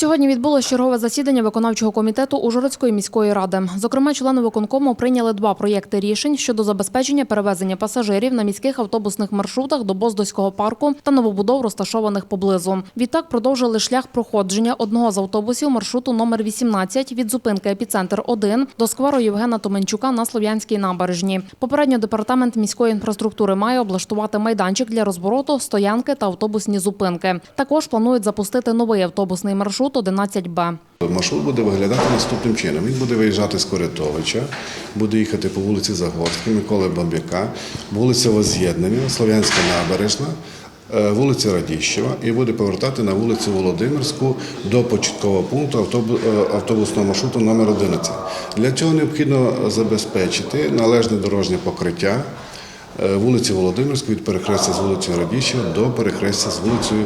Сьогодні відбулось чергове засідання виконавчого комітету Ужгородської міської ради. Зокрема, члени виконкому прийняли два проєкти рішень щодо забезпечення перевезення пасажирів на міських автобусних маршрутах до Боздоського парку та новобудов, розташованих поблизу. Відтак продовжили шлях проходження одного з автобусів маршруту номер 18 від зупинки епіцентр 1 до скверу Євгена Томенчука на Слов'янській набережні. Попередньо департамент міської інфраструктури має облаштувати майданчик для розвороту, стоянки та автобусні зупинки. Також планують запустити новий автобусний маршрут 11Б. Маршрут буде виглядати наступним чином. Він буде виїжджати з Корятовича, буде їхати по вулиці Загорській, Миколи Бабяка, вулиця Воз'єднання, Слов'янська набережна, е, вулиця Радіщева і буде повертати на вулицю Володимирську до початкового пункту е, автобусного маршруту номер 11. Для цього необхідно забезпечити належне дорожнє покриття вулиці Володимирської від перехрестя з вулицею Радіщева до перехрестя з вулицею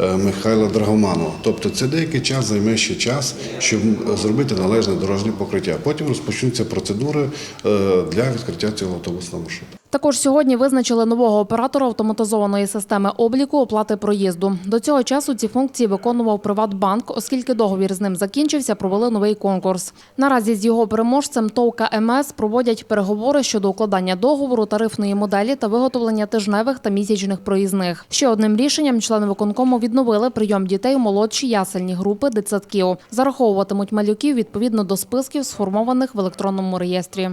е, Михайла Драгоманова. Тобто це деякий час займе ще час, щоб зробити належне дорожнє покриття. Потім розпочнуться процедури е, для відкриття цього автобусного маршруту. Також сьогодні визначили нового оператора автоматизованої системи обліку оплати проїзду. До цього часу ці функції виконував Приватбанк, оскільки договір з ним закінчився, провели новий конкурс. Наразі з його переможцем ТОВ КМС проводять переговори щодо укладання договору, тарифної моделі та виготовлення тижневих та місячних проїзних. Ще одним рішенням члени виконкому відновили прийом дітей у молодші ясельні групи дитсадків. Зараховуватимуть малюків відповідно до списків, сформованих в електронному реєстрі.